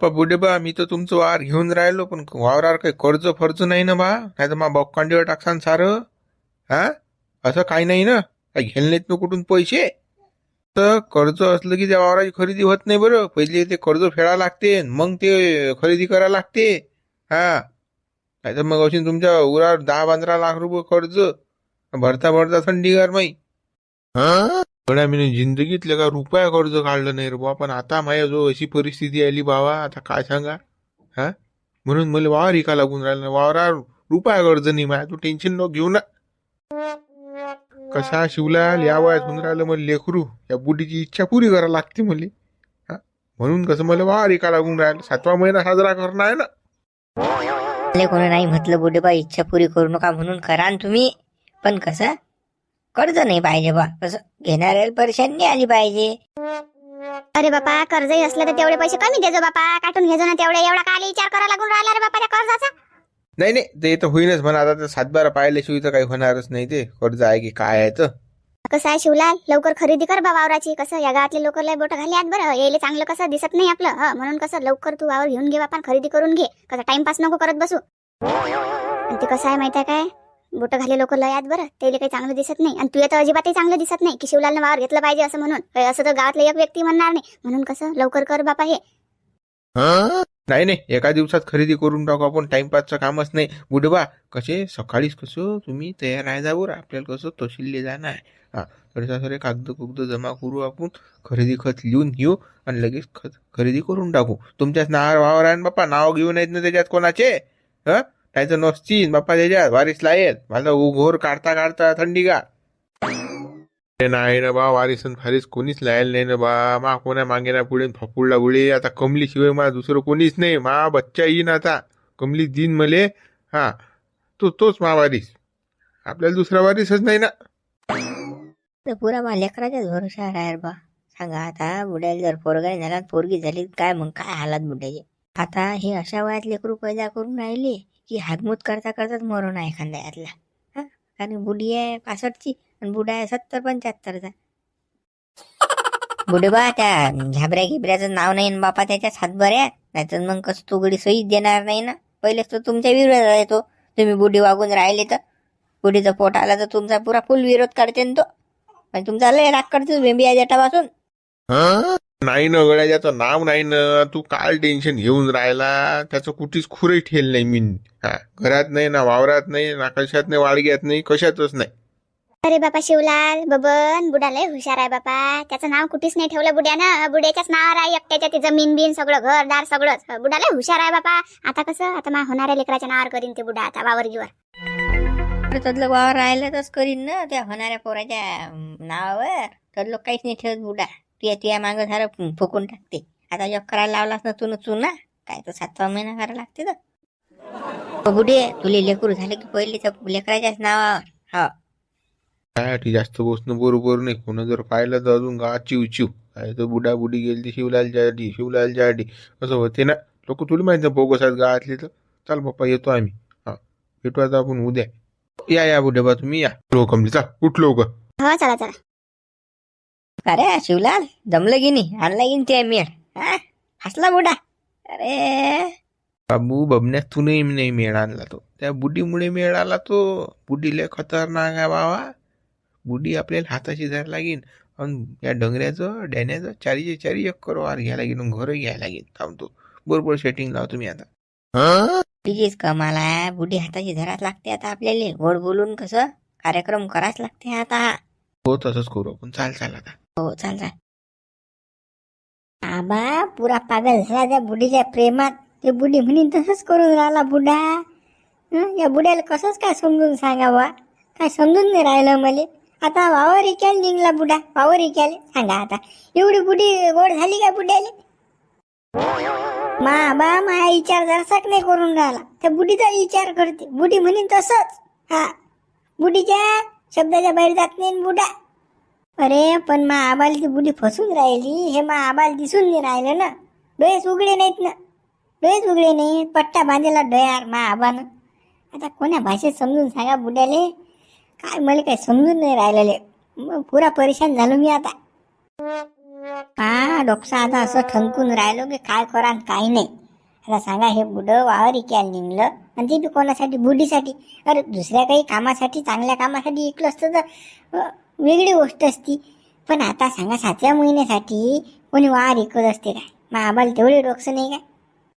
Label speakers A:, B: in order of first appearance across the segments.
A: पा बुडे बा मी तर तुमचं वावर घेऊन राहिलो पण वावरावर काही कर्ज फर्ज नाही ना बा? नाही तर मा बॉक्कांडीवर टाकसान सारं? हा? असं काही नाही ना? काही घेल नाहीत ना कुठून पैसे? तर कर्ज असलं की त्या वावराची खरेदी होत नाही बरं. पहिले ते कर्ज फेडा लागते मग ते खरेदी करा लागते. हा? नाही तर मग अशी तुमच्या उरावर दहा पंधरा लाख रुपये कर्ज भरता भरता थंडीगार माई. गड्या मी जिंदगीतले का रुपया कर्ज काढलं नाही रे बा पण आता माझ्या जो अशी परिस्थिती आली बाबा. आता काय सांगा? हा? म्हणून मला वावर इका लागून राहिलं वावरा रुपया कर्ज नाही माया. तू टेन्शन नको घेऊ ना. कसा शिवला या वयात होऊन राहिलं मला लेकरू. या बुडीची इच्छा पुरी करा लागते मला हा? म्हणून कसं मला वावर इका लागून राहिलं. सातवा महिना साजरा करणार आहे ना.
B: आपले कोणी नाही म्हटलं बुडेबा इच्छा पुरी करू नका म्हणून करा तुम्ही. पण कसं? कर्ज नाही पाहिजे बा. कसं घेणाऱ्याला परेशानी आली पाहिजे.
C: अरे बापा कर्जही असलं तर तेवढे पैसे कमी देजो बापा. काटून घेजो ना तेवढे. एवढा काय विचार करा लागून राहिला रे बापा त्या कर्जाचा.
A: नाही नाही ते तर होईनच म्हणा. आता ते सातबारा पाहिल्याशिवाय तर काही होणारच नाही ते. कर्ज आहे की काय आहे तर.
C: कसं आहे शिवलाल? लवकर खरेदी कर बा वावराची. कसं या गावातले लोक लय बोट घाली आहेत बरं. यायले चांगलं कसं दिसत नाही आपलं. हं, म्हणून कसं लवकर तू वावर घेऊन घे बापा खरेदी करून घे. कसं टाइमपास नको करत बसू. आणि ते कसं आहे माहिती आहे काय? बोट घाले लोक लयात बरं. त्याला काही चांगलं दिसत नाही. आणि तुला तर अजिबातही चांगलं दिसत नाही की शिवलालनं वावर घेतलं पाहिजे असं म्हणून. असं तर गावातले एक व्यक्ती म्हणणार नाही. म्हणून कसं? लवकर कर बापा हे.
A: नाही नाही. एका दिवसात खरेदी करून टाकू आपण. टाइमपासचं कामच नाही. बुडबा कसे? सकाळीच कसं तुम्ही तयार आहे जावर आपल्याला कसं तहसीलले जाणं आहे. हा थोडेसा सारे कागद कुगद जमा करू आपण. खरेदी खत लिहून घेऊ आणि लगेच खत खरेदी करून टाकू. तुमच्याच नावावर वावर आहे बापा. बाप्पा नाव घेऊन येत ना त्याच्यात कोणाचे? हा? नाही तर बाप्पा त्याच्यात वारीस लायत माझा उघोर काढता काढता थंडी का? नाही ना बा वारीसन फारीस कोणीच लायल नाही ना बा. मा कोणा मागे ना पुढे फपुडला गुळे आता कमली शिवाय मा दुसरं कोणीच नाही. मा बच्चा येईन आता. कमली दिन मले. हा तो तोच मा वारीस. आपल्याला दुसरा वारीसच नाही ना.
B: तर पुरा मा लेकराच्याच भरोसा आहे बा. सांगा आता बुड्याला जर पोरगा झाला पोरगी झाली काय मग काय हालात बुड्याचे? आता हे अशा वयात लेकरू पैदा करून राहिले. की हातमूत करता करताच मरण आहे एखाद्या यातला. हां? कारण बुडी आहे पासष्टची आणि बुडा आहे सत्तर पंच्याहत्तरचा. बुडबा त्या झाबऱ्या घिबऱ्याचं नाव नाही ना बापा त्याच्याच हातभऱ्या नाहीतर मग कसं तो गडी सहीच देणार नाही ना? पहिलेच तर तुमच्या विरोधात येतो तुम्ही बुडी वागून राहिले तर. बुडीचं पोट आला तर तुमचा पुरा फुल विरोध काढते ना तो. आणि तुमचा लय राग करते बेंबी या जटापासून
A: नाही ना गड्याचं नाव नाही ना तू काय टेन्शन घेऊन राहिला त्याचं कुठेच खुरही ठेल नाही मी. हा घरात नाही ना वावरात नाही ना कशात नाही वाडग्यात नाही कशातच नाही.
C: अरे बापा शिवलाल बबन बुडा लय हुशार आहे बापा. त्याचं नाव कुठेच नाही ठेवलं बुड्यानं बुड्याच्याच नावावर आहे एकट्याच्या ते जमीन बिन सगळं घरदार सगळंच. बुडा लय हुशार आहे बापा. आता कसं आता मा होणाऱ्या लेकराच्या नावावर करीन ते बुडा आता वावर गिवर
B: वावर राहिलं तरच करीन ना त्या होणाऱ्या पोराच्या नावावर. तर लोक काहीच नाही ठेवत बुडा तुया तुया मागं झालं फुकून टाकते. आता जॉब करायला लावलास ना तू न चुना काय तर सातवा महिना करायला लागते तर. बुडे तुले लेकरू झाले की पहिले त्या लेकराच्याच नावावर. हा.
A: काय जास्त बसणं बरोबर नाही. कोण जर पाहिलं तर अजून गावात चिव चिव. काय तर बुडा बुडी गेली ती शिवलालच्या आडी शिवलालच्या आडी असं होते ना. लोक तुला माहिती आहे बोगस आहेत गावातले तर. चाल बाप्पा येतो आम्ही. हा. भेटू आता आपण उद्या. या या बुड्या बा तुम्ही या. लोकमली चाल उठ लवकर.
C: हो चला चला.
B: अरे शिवलाल जमलं की नाही? आणला की ते मेळ? हा? हसला बुडा. अरे.
A: बाबू बबण्यात तू नाही मेळ आणला तो. त्या बुडीमुळे मेळ आला तो. बुडी लय खतरनाक आहे बाबा. बुडी आपल्याला हाताशी धर लागेल आणि या डोंगऱ्याचं डॅन्याचं चारीचे चारी एक करो वार घ्यायला लागेल घरं घ्यायला लागेल थांबतो बरोबर सेटिंग लाव तुम्ही आता.
B: तिचीच कमाल आहे. बुढी हाताची धराच लागते आता आपल्याला. गोड बोलून कसं? कार्यक्रम करायच लागते आता.
A: हो तसंच करू आपण. चाल चाल आता.
B: हो चाल चाल आबा पुरा पागल झाला त्या बुढीच्या प्रेमात. ते बुढी म्हणून तसंच करून राहिला बुढा. या बुड्याला कसंच काय समजून सांगा बा काय समजून नाही राहिलं मले. आता वावर इक्याला निघला बुडा वावर इक्याले. सांगा आता. एवढी बुढी गोड झाली का बुड्याले मा बा माया विचार जरासाक नाही करून राहिला. त्या बुढीचा विचार करते. बुढी म्हणून तसंच. हा. बुढीच्या शब्दाच्या बाहेर जात नाही बुडा अरे पण मग आबाला ती फसून राहिली. हे मा आबाल दिसून नाही राहिलं ना. डोळेच उघडे नाहीत ना. डोळेच उघडे नाही पट्टा बांधलेला डोळ्यावर मा आबानं. आता कोण्या भाषेत समजून सांगा बुड्याले? काय मला काही समजून नाही राहिलेले. मग पुरा परेशान झालो मी आता. हा डोकसा आता असं ठणकून राहिलो की काय करा काही नाही. आता सांगा हे बुडं वावर इकायला निघलं आणि ते बी कोणासाठी? बुडीसाठी? अरे दुसऱ्या काही कामासाठी चांगल्या कामासाठी इकलं असतं तर वेगळी गोष्ट असती. पण आता सांगा सातव्या महिन्यासाठी कोणी वार इकत असते काय? मग आम्हाला तेवढे डोकसं नाही काय?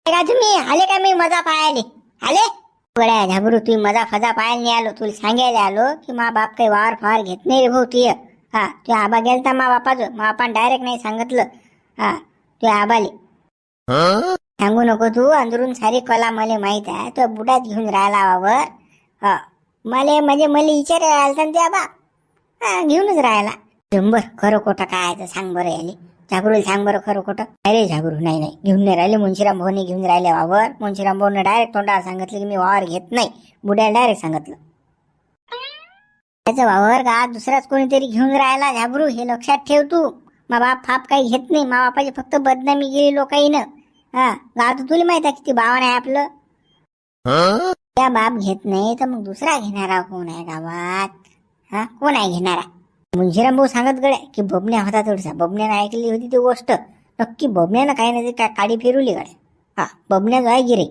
B: का तुम्ही आले का? मी मजा पाहायले. आले? गड्या झाबरू तुम्ही मजा फजा पाहायला नाही आलो. तुला सांगायला आलो की मा बाप काही वावर फार घेत नाही रे भाऊ तुय हा तुझ्या आबा गेलता मा बापाचं मा आपण डायरेक्ट नाही सांगितलं. हा तुझ्या आबाले. सांगू नको तू अंदरून सारी कला मला माहीत आहे. तो बुडात घेऊन राहिला वावर. हा मले म्हणजे मला विचारायला आलता ना ते आबा. घेऊनच राहिला शंभर खरं खोटं काय सांग बरं याले. झाबरूला सांग बरं खरं खोटं. अरे झाबरू नाही नाही. घेऊन नाही राहिले मुंशीराम भाऊने घेऊन राहिले वावर. मुंशीराम भाऊने डायरेक्ट तोंडाला सांगितलं की मी वावर घेत नाही. बुड्याला डायरेक्ट सांगितलं. त्याचं वावर का? दुसराच कोणीतरी घेऊन राहिला झाबरू हे लक्षात ठेव तू. मा बाप फाप काही घेत नाही. मा बापाची फक्त बदनामी गेली लोकाईनं. हा गाव तर तुला माहीत आहे किती भावना आहे आपलं. त्या बाप घेत नाही तर मग दुसरा घेणारा कोण आहे गावात? हा? कोण आहे घेणारा? मुंशीराम भाऊ सांगत गड्या की बबन्या होता थोडसा. बबन्यानं ऐकली होती ती गोष्ट. नक्की बबन्यानं काही नाही काय काडी फिरवली गड्या हा बबण्या जो आहे गिरे.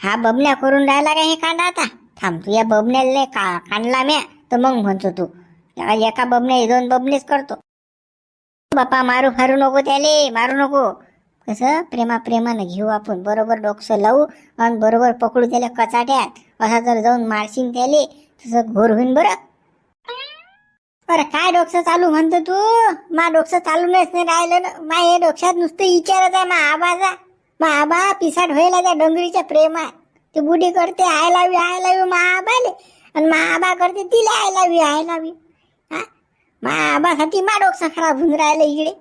B: हा बबण्या करून राहिला का हे कांदा आता? थांब तू या बबण्याला का कांडला म्या तर मग म्हणतो तू. एका बबण्या दोन बबनेच करतो. बापा मारू फारू नको त्याले मारू नको. कसं? प्रेमा प्रेमानं घेऊ आपण. बरोबर डोकसं लावू आणि बरोबर पकडू त्याला कचाट्यात. असा जर जाऊन मारशीन त्याले तसं घोर होईन बरं. अरे काय डोकसं चालू म्हणतो तू? मा डोकसं नाहीच नाही राहिलं ना. मा हे डोक्यात नुसतं विचारत आहे मा आबाचा. मा आबा पिसाट व्हायला त्या डोंगरीच्या प्रेमात. ती बुडी करते आय लावी आय लावी मा आबाले. आणि मा आबा करते तिला आय लावी आय लावी हा? मा आबासाठी मा डोकसं खराब होऊन राहिलं इकडे.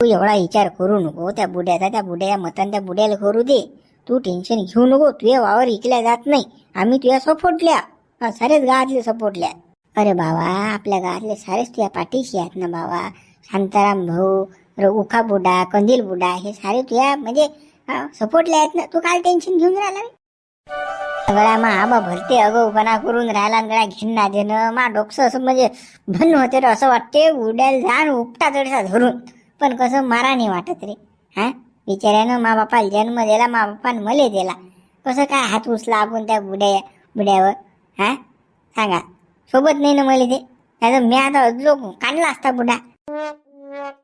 B: तू एवढा विचार करू नको त्या बुड्याचा त्या बुड्या मतान त्या बुड्याला करू दे. तू टेन्शन घेऊ नको तुझ्या वावर इकल्या जात नाही. आम्ही तुझ्या सपोर्टल्या सारेच गावातले सपोर्टल्या अरे बाबा आपल्या गावातले सारेच तुझ्या पाठीशी आहेत ना बाबा. शांताराम भाऊ र उखा बुडा कंदील बुडा हे सारे तुझ्या म्हणजे सपोर्टले आहेत ना. तू काय टेन्शन घेऊन राहिला सगळ्या मा आबा भरते अगोपणा करून राहिला आणि गळ्या घेणं देणं. मा डोकसं असं म्हणजे भन्न होते रे असं वाटते उड्याला जाण उपटा चढसा धरून. पण कसं मारा नाही वाटत रे. हा? बिचाऱ्यानं मा बापाला जन्म दिला मा बापानं मले दिला. कसं काय हात उचला आपण त्या बुड्या बुड्यावर? हा? सांगा. सोबत नाही ना मला ते. नाही मी आता अजलो काढला असता बुडा.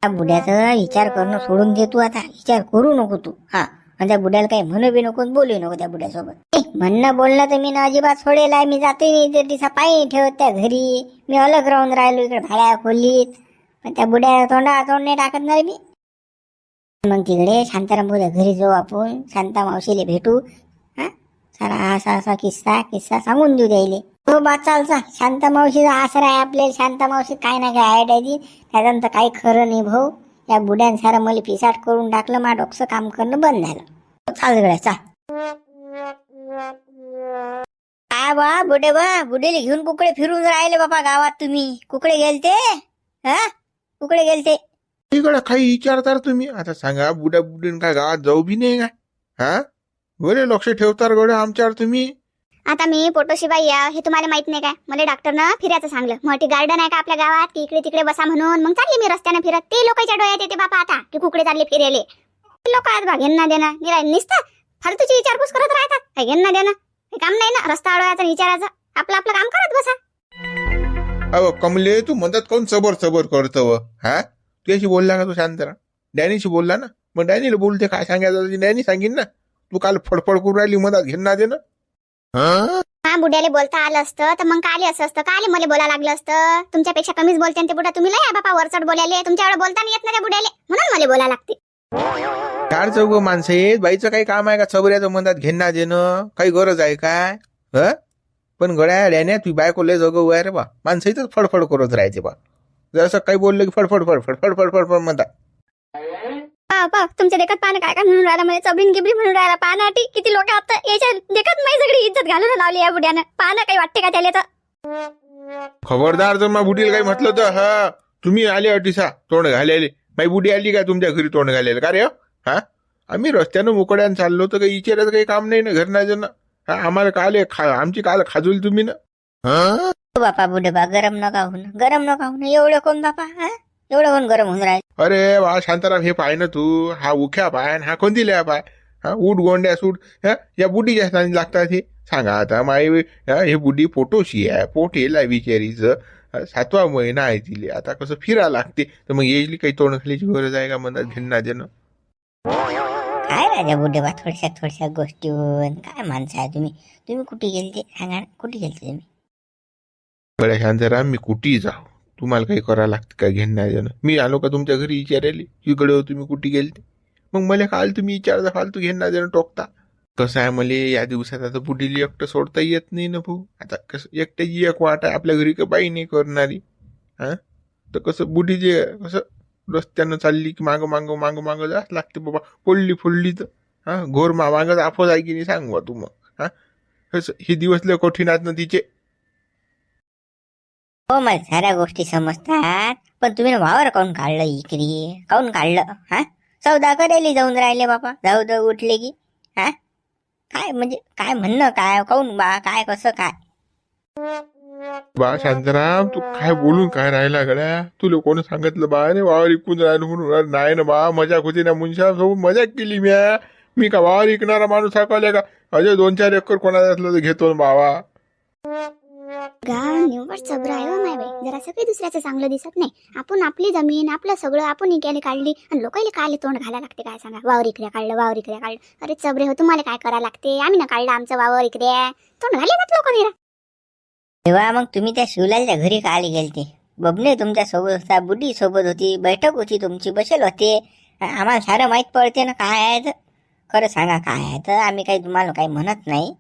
B: त्या बुड्याचा विचार करणं सोडून दे तू आता. विचार करू नको तू. हा. आणि त्या बुड्याला काही म्हणू बी नको बोलू नको त्या बुड्यासोबत. म्हणणं बोलणं तर मी ना अजिबात सोडेल आहे. मी जाते नाही तर तिचा पायी ठेवत त्या घरी. मी अलग राहून राहिलो इकडे भाड्या खोलीत. पण त्या बुड्या तोंडा तोंड नाही टाकत नाही मी मग तिकडे शांताराम बोला घरी जाऊ आपण. शांता मावशीला भेटू. सारा असा असा किस्सा किस्सा सांगून देऊ द्यायले हो बा चाल शांता मावशीचा आसरा आहे आपल्याला शांता मावशी काय ना काय आयडिया दी त्याच्यानंतर काही खरं नाही भाऊ. या बुड्यान सारं मला पिसाट करून टाकलं मा डोकसं काम करणं बंद झालं. हो, चाल गड्या चाल काय बा बुडे बा बुडेले घेऊन कुकडे फिरून राहिले बाबा गावात तुम्ही. कुकडे गेलते? हा? कुकडे गेलते?
A: इकडे काही विचारतार तुम्ही? आता सांगा बुड्या बुडीन काय गावात जाऊ बी नाही का हा? बरे लक्ष ठेवतार गड्या आमच्यावर तुम्ही.
C: आता मी पोटोशीबाई या हे तुम्हाला माहीत नाही काय. मला डॉक्टरनं फिरायचं सांगलं. मोठी गार्डन आहे का आपल्या गावात? की इकडे तिकडे बसा म्हणून. मग चालली मी रस्त्यानं फिरत. ते लोकांच्या डोळ्यात येते बापा आता की कुकडे चालले फिरेले लोक आज बा घेणं देणं. निरा निसतं. फालतूची विचारपूस करत राहतात. काय घेणं देणं? हे काम नाही ना? रस्ता अडवायचं विचारायचं. आपलं आपलं काम करत बसा.
A: अहो कमले तू म्हणतात कोण सबर सबर करतो व. हा? तुझ्याशी बोलला का तू शांतरा डॅनीशी बोलला ना? मग डॅनीला बोलते काय सांगायचं डॅनी सांगीन ना. तू काल फडफड करून राहिली मधात घेणं दे ना
C: हा बुड्याले बोलता आलं असतं तर मग काले असं असतं. काले मला बोला लागलं असतं. तुमच्यापेक्षा कमीच बोलते ते बुडा तुम्ही लय बापा वरचढ बोलायले. तुमच्याकडे बोलता नाही येत ना त्या बुड्याले. म्हणून मला बोला लागते.
A: चार चौघ माणसं आहेत. बाईचं काही काम आहे का? चबऱ्याचं म्हणतात घेणं देणं. काही गरज आहे काय? ह? पण गड्या डॅन्या तू बायको लय जगव आहे रे बा. माणसं इथंच फडफड करत राहायचे बा. जर असं काही बोललं की फडफड फडफड फडफड फडफड म्हणतात
C: पाव तुमच्या देखत पानं काय काय म्हणून राहिला? म्हणजे चबरीन गिबरी म्हणून राहिला. पानाटी किती लोक आता याच्या देखत माझी सगळी इज्जत घालून लावली या बुड्यानं. पानं काही वाटते का त्याला तर?
A: खबरदार जर मा बुडीला काही म्हटलं तर हा तुम्ही आले अटिसा तोंड घालायले. माई बुडी आली का तुमच्या घरी तोंड घालायला? का रे हा? आम्ही रस्त्यानं मोकड्यानं चाललो तर काही विचारायचं काही काम नाही ना घर नाही हा आम्हाला काल खा आमची काल खाजूल तुम्ही ना. हा?
B: बापा बुडे बा गरम नका होऊन गरम नका होऊन एवढं कोण बापा हा? एवढं कोण गरम होऊन राहील?
A: अरे वा शांताराम हे पाय ना तू. हा उख्या पाय आणि हा कोणती पाय? हा उठ गोंड्या सूट हा या बुडीच्या स्थानी लागतात हे? सांगा आता माय हा, हे बुडी पोटोशी आहे. पोट येला बिचारीचं. सातवा महिना आहे तिले. आता कसं फिरा लागते. तर मग येईल काही तोंड खालीची गरज आहे का म्हणतात घेणं जन
B: काय राजा बुड्डे बा थोड्याशा थोड्याशा गोष्टीहून काय माणसं आहे तुम्ही? तुम्ही कुठे गेलते? सांगा ना, कुठे गेलते तुम्ही?
A: गड्या शांताराम मी कुठेही जाऊ? तुम्हाला काही करावं लागतं का घेणं जन मी आलो का तुमच्या घरी विचारायला? इकडे हो तुम्ही कुठे गेलते? मग मला काल तुम्ही विचारता फालतू घेणं जाणं टोकता. कसं आहे मला या दिवसात आता पुढील एकटं सोडता येत नाही ना भाऊ. आता कसं एकट्याची एक वाट आहे आपल्या घरी का बाई नाही करणारी? हां? तर कसं बुढी जे कसं रस्त्यानं चालली की मागं मागं मागं मागं जास्त लागते बाबा. फोडली फोडली तर. हां? घोर मा मागं आफोज आहे की नाही सांग बा तू मग. हां? कसं हे दिवस लय कठीण आहेत ना तिचे.
B: हो मला साऱ्या गोष्टी समजतात. पण तुम्ही वावर काऊन काढलं इकडे? काऊन काढलं? हा? सौदा करायला जाऊन राहिले बापा. जाऊ जाऊ उठले की. हा? काय म्हणजे काय म्हणणं काय? काऊन बा? काय कसं काय?
A: बा शांताराम तू काय बोलून काय राहिला गड्या? तुला कोणी सांगितलं बा? रे वावर इकून राहिलो म्हणून नाही ना बा. मजाक होती ना मुंशा. सोबत मजाक केली मी मी का वावर इकणारा माणूस हाकवले का अजय दोन चार एकर कोणाचा असलं तर घेतो ना बावा
C: गाव निव्वळ चबरा आहे हो, माय बाई. जरा सगळे दुसऱ्याचं चांगलं दिसत नाही. आपण आपली जमीन आपलं सगळं आपण इकडे काढली आणि लोकांना काय तोंड घालायला लागते काय सांगा? वावर इकडे काढलं वावर इकडे काढलं. अरे चबरे हो तुम्हाला काय करायला लागते? आम्ही ना काढलं आमचं वावर इकडे. तोंड घाले जात लोक
B: तेव्हा मग तुम्ही त्या शिवलालच्या घरी का गेलते? बबने तुमच्यासोबत होता बुडी सोबत होती बैठक होती तुमची बसेल होते. आम्हाला सारं माहीत पडते ना काय आहे तर? खरं सांगा काय आहे तर? आम्ही काही तुम्हाला काही म्हणत नाही.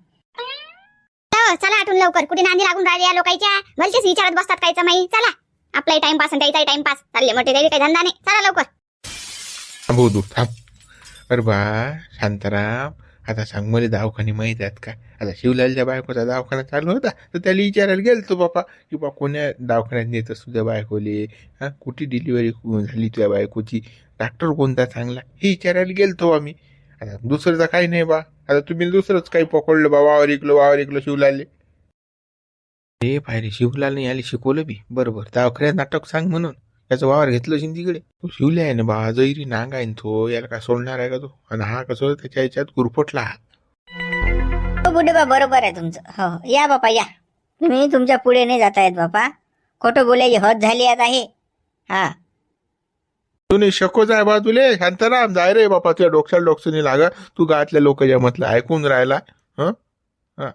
C: चला आठून लवकर. कुठे नांदी लागून राहिले या लोकांच्या? भलतेच विचारत बसतात कायचं माहिती चला. आपलाही टाइमपास आणि त्याचाही टाइमपास चालले मोठे त्याला काही धंदा नाही. चला लवकर.
A: थांबव तू थांब. अरे बा शांताराम. आता सांग मला दवाखाने माहीत आहेत का? आता शिवलालच्या बायकोचा दवाखाना चालू होता. तर त्याला विचारायला गेलतो बापा की बा कोण्या दवाखान्यात नेत असतो त्या बायकोले? हा कुठे डिलिव्हरी झाली तुझ्या बायकोची? डॉक्टर कोणता चांगला? हे विचारायला गेलतो आम्ही. आता दुसरं तर काही नाही बा. आता तुम्ही दुसरंच काही पकडलं बा वावर इकलो वावर इकलो शिवलाले रे पायरे शिवलालने याला शिकवलं बी. बरोबर दवाखान्यात नाटक सांग म्हणून. त्याचं वावर घेतलं तिकडे. तो शिवले आहे ना बा जैरी नांग आहे ना तो याला काय सोडणार आहे का तो? आणि हा कसं त्याच्या याच्यात गुरफटला हा
B: हो बुड्डे बा बरोबर आहे तुमचं. हो हो. या बापा या. तुम्ही तुमच्यापुढे नाही जाता येत बापा. खोटं बोलायची हद झाली आता आहे हा.
A: तुने शकोच आहे बा तुले शांताराम जाय रे बापा तुझ्या डोक्याला डोकसनी लाग. तू गावातल्या लोकांच्या म्हटलं ऐकून राहिला. हं? हा.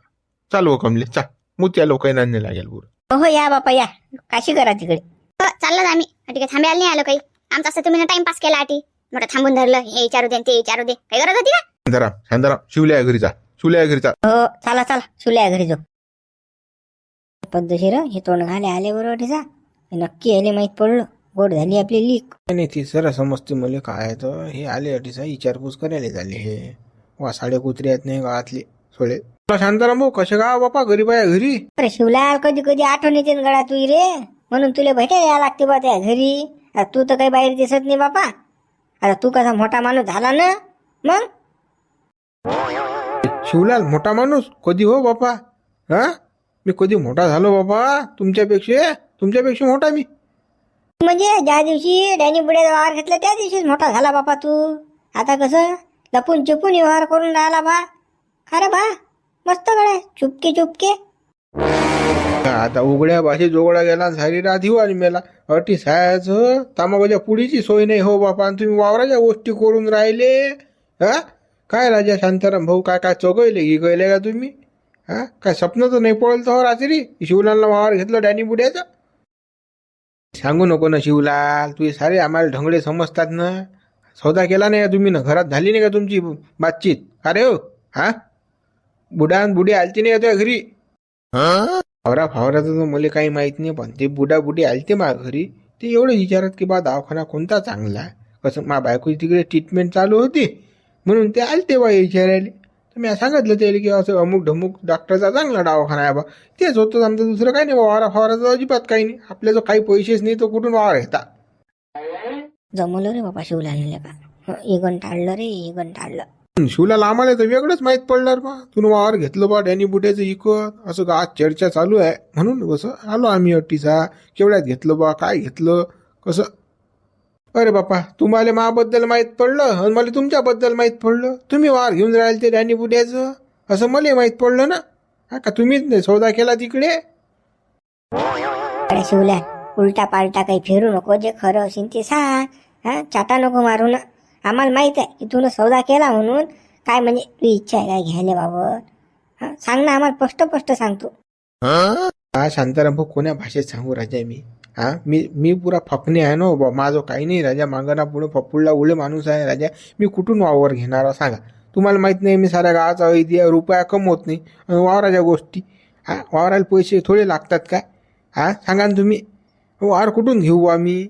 A: चाल हो कमले चा मुत्या लोकांना नाही लागेल बुर.
B: हो या बापा या. काशी करा तिकडे.
C: हो, चाललं आम्ही. ठीक आहे थांबायला नाही आलो काही. आमचं असं तुम्ही टाइमपास केला आठी मोठं थांबून धरलं हे विचारू दे ते विचारू दे. काही गरज होती का?
A: शांताराम शांताराम शिवल्या घरी जा. शिवल्या घरी जा.
B: हो चला चला. सुल्या घरी जाऊ. पद्धतशीर हे तोंड घाले आले बरोबर ठिसा नक्की आले माहीत पडलं. गोड झाली आपली लीक
A: नाही ती सर समजते मला काय तर. हे आले अटीसा विचारपूस करायला झाले हे. वा साडे कुत्रे आहेत नाही गावातले सोळे. तुला शांताराम भाऊ कसे गाव बापा गरीब आहे घरी?
B: अरे शिवलाल कधी कधी आठवण येते ना गळा तुई रे. म्हणून तुला भेटायला यायला लागते बा त्या घरी. आता तू तर काही बाहेर दिसत नाही बापा. आता तू कसा मोठा माणूस झाला ना मग?
A: शिवलाल मोठा माणूस? कधी हो बापा? हा? मी कधी मोठा झालो बाबा तुमच्यापेक्षा? तुमच्यापेक्षा मोठा मी?
B: म्हणजे ज्या दिवशी डॅनी बुड्या व्यवहार घेतला त्या दिवशीच मोठा झाला बापा तू. आता कसं? लपून चुपून व्यवहार करून राहिला बा. खरं बा? मस्त गड्या चुपके चुपके.
A: आता उघड्या भाषेत जोगडा गेला सारी रात आणि मेला. अटी सायाचं तामाबाच्या पुढीची सोय नाही हो बापा. आणि तुम्ही वावराच्या गोष्टी करून राहिले हा? काय राजा शांताराम भाऊ काय काय चौकयले की का तुम्ही? हा? काय स्वप्न तर नाही पळलं तर रात्री? शिवलांना वावर घेतलं डॅनी बुड्याचं? सांगू नको ना शिवलाल तुझे सारे आम्हाला ढंगडे समजतात ना. सौदा केला नाही का तुम्ही? ना घरात झाली नाही का तुमची बातचीत? अरे हो हा? बुडान बुडी आलती नाही का घरी? फावरा फावराचं तर मला काही माहीत नाही पण ते बुडा बुडी आलते मा घरी. ते एवढं विचारत की बा दवाखाना कोणता चांगला? आहे कसं मा बायकोची तिकडे ट्रीटमेंट चालू होती? म्हणून ते आलते बा विचारायला. तर मी सांगितलं त्याला की असं अमुक ढमुक डॉक्टरचा चांगला दवाखाना आहे बा. तेच होतं आमचं दुसरं काही नाही वावरा फावराचं अजिबात काही नाही. आपल्या जो काही पैसेच नाही तो कुठून वावर घेता?
B: जमवलं रे बापा शिवलाल का? इगन टाळलं रे इगन टाळलं.
A: शिवला आम्हाला तर वेगळंच माहीत पडणार बा. तुला वावर घेतलं बा डॅनी बुट्याचं इकत. असं का आज चर्चा चालू आहे? म्हणून कसं आलो आम्ही अट्टीसा केवढ्यात घेतलं बा काय घेतलं? कसं अरे बापा तुम्हाला माबद्दल माहीत पडलं आणि मला तुमच्याबद्दल माहीत पडलं? तुम्ही वार घेऊन राहिले ते डॅनी बुड्याचं असं मला माहीत पडलं ना? हा का तुम्हीच नाही सौदा केला तिकडे?
B: अरे शिवल्या उलटा पालटा काही फिरू नको जे खरं असेल ते सांग. हा चाटा नको मारू ना. आम्हाला माहीत आहे की तू सौदा केला म्हणून काय म्हणजे तू इच्छा आहे काय घ्यायला बाबा? हा सांग ना आम्हाला स्पष्ट स्पष्ट सांगतो
A: हा शांताराम भाऊ कोण्या भाषेत सांगू राजा मी? हा? मी मी पुरा फपणे आहे ना बा माझं काही नाही राजा मागणा पुढे फपुडला उळे माणूस आहे राजा. मी कुठून वावर घेणार सांगा. तुम्हाला माहीत नाही मी साऱ्या गावाचा ऐदी रुपया कमवत नाही. वावराच्या गोष्टी हा? वावराला पैसे थोडे लागतात काय? हा? सांगा ना तुम्ही. वावर कुठून घेऊ बा मी?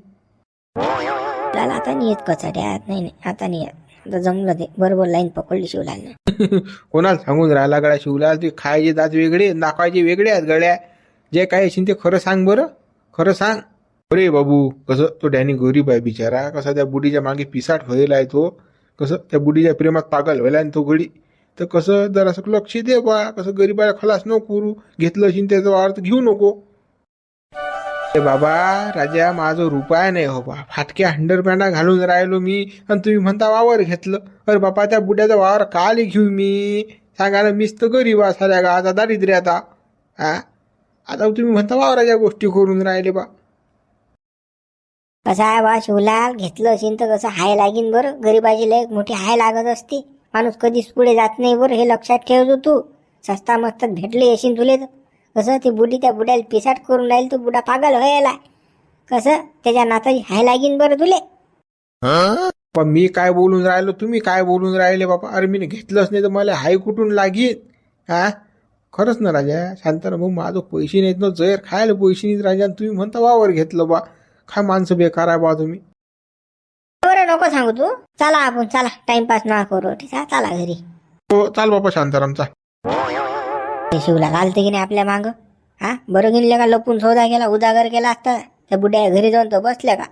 B: लाल आता नाही येत कचाड्यात नाही नाही आता नाही येत. आता जमलं ते. बरोबर लाईन पकडली शिवलालनं.
A: कोणाला सांगून राहिला गड्या शिवलाल ते खायचे दात वेगळे दाखवायचे वेगळे आहेत गड्या. जे काय असेल ते खरं सांग बरं. खरं सांग. अरे बाबू कसं तो डॅनी गरीब आहे बिचारा. कसा त्या बुडीच्या मागे पिसाट व्हायला आहे तो. कसं त्या बुडीच्या प्रेमात पागल व्हायला आणि तो गडी तर कसं जरासं लक्ष दे बा. कसं गरीबाला खलास नको करू. घेतलं असेल त्याचा अर्थ घेऊ नको. ए बाबा राजा माझं रुपया नाही हो बा फाटक्या हंडरपॅना घालून राहिलो मी. आणि तुम्ही म्हणता वावर घेतलं. अरे बापा त्या बुड्याचा वावर काल घेऊ मी. सांगा ना मीच तर गरीब आहे साऱ्या गावाचा दारिद्र्य आता. हा आता तुम्ही म्हणता वावराच्या गोष्टी करून राहिले बा.
B: कसं आहे बा शिवलाल घेतलं असेल तर कसं हाय लागीन बरं. गरीबाची लय मोठी हाय लागत असते. माणूस कधीच पुढे जात नाही बरं हे लक्षात ठेवतो तू. सस्ता मस्त भेटले असेल तुले तर. कसं ती बुडी त्या बुड्याला पिसाट करून राहील तो बुडा पागल व्हायला. कसं त्याच्या नाताची हाय लागीन बरं तुले.
A: पण मी काय बोलून राहिलो तुम्ही काय बोलून राहिले बाबा? अरे मी घेतलंच नाही तर मला हाय कुठून लागेल हा? खरंच ना राजा शांताराम भाऊ माझं पैसे नाहीत ना जर खायला पैसे नाहीत राजा तुम्ही म्हणता वावर घेतलं बा. काय माणसं बेकार आहे बा तुम्ही?
B: बरं नको सांगू तू. चला आपण चला. टाइमपास ना करू ठीक आहे? चला घरी.
A: हो चाल बापा शांताराम चाल
B: ते शिवला घालते की नाही आपल्या माग? हा? बरं गेले का? लपून सौदा केला उदागर केला असता. त्या बुड्या घरी जाऊन तो बसल्या का?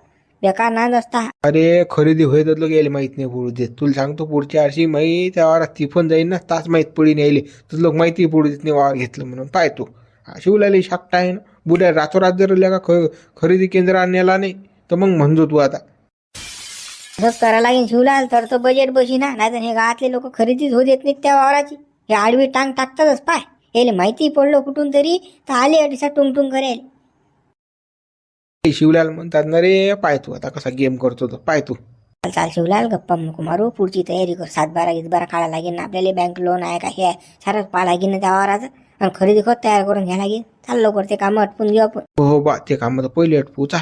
B: बेकार नांद असता.
A: अरे खरेदी होत लोक यायला माहीत नाही पडू देत तुला सांगतो पुढच्या वर्षी माहीत त्या वावरात तिफन जाईन ना तास माहीत पडीन यायले. तर लोक माहिती पडू देत नाही वावर घेतलं म्हणून. पाय तू. हा, शिवलाले शाकटा आहे ना. बुड्या रातोरात जर का ख खरेदी केंद्रात नेला नाही तर मग म्हणजो तू आता.
B: असंच करायला लागेल शिवलाल तर तो बजेट बशी ना. नाही हे गावातले लोक खरेदीच होत येत नाहीत त्या वावराची. हे आडवी टांग टाकतातच पाय. यायला माहिती पडलं कुठून तरी तर आले अडीसा टुंग टुंग करेल
A: ते शिवलाल म्हणतात ना रे पाय तू आता कसा गेम करतो तो पाय तू.
B: चाल चाल शिवलाल गप्पा नको मारू पुढची तयारी कर. सात बारा काढा लागेल ना. आपल्याला बँक लोन आहे का? हे आहे. सारंच पाहा लागेल ना त्या वावराचं आणि खरेदी खत तयार करून घ्या लागेल. चाल लवकर ते कामं आटपून घेऊ आपण.
A: हो बा ते काम तर पहिले अटपू चाल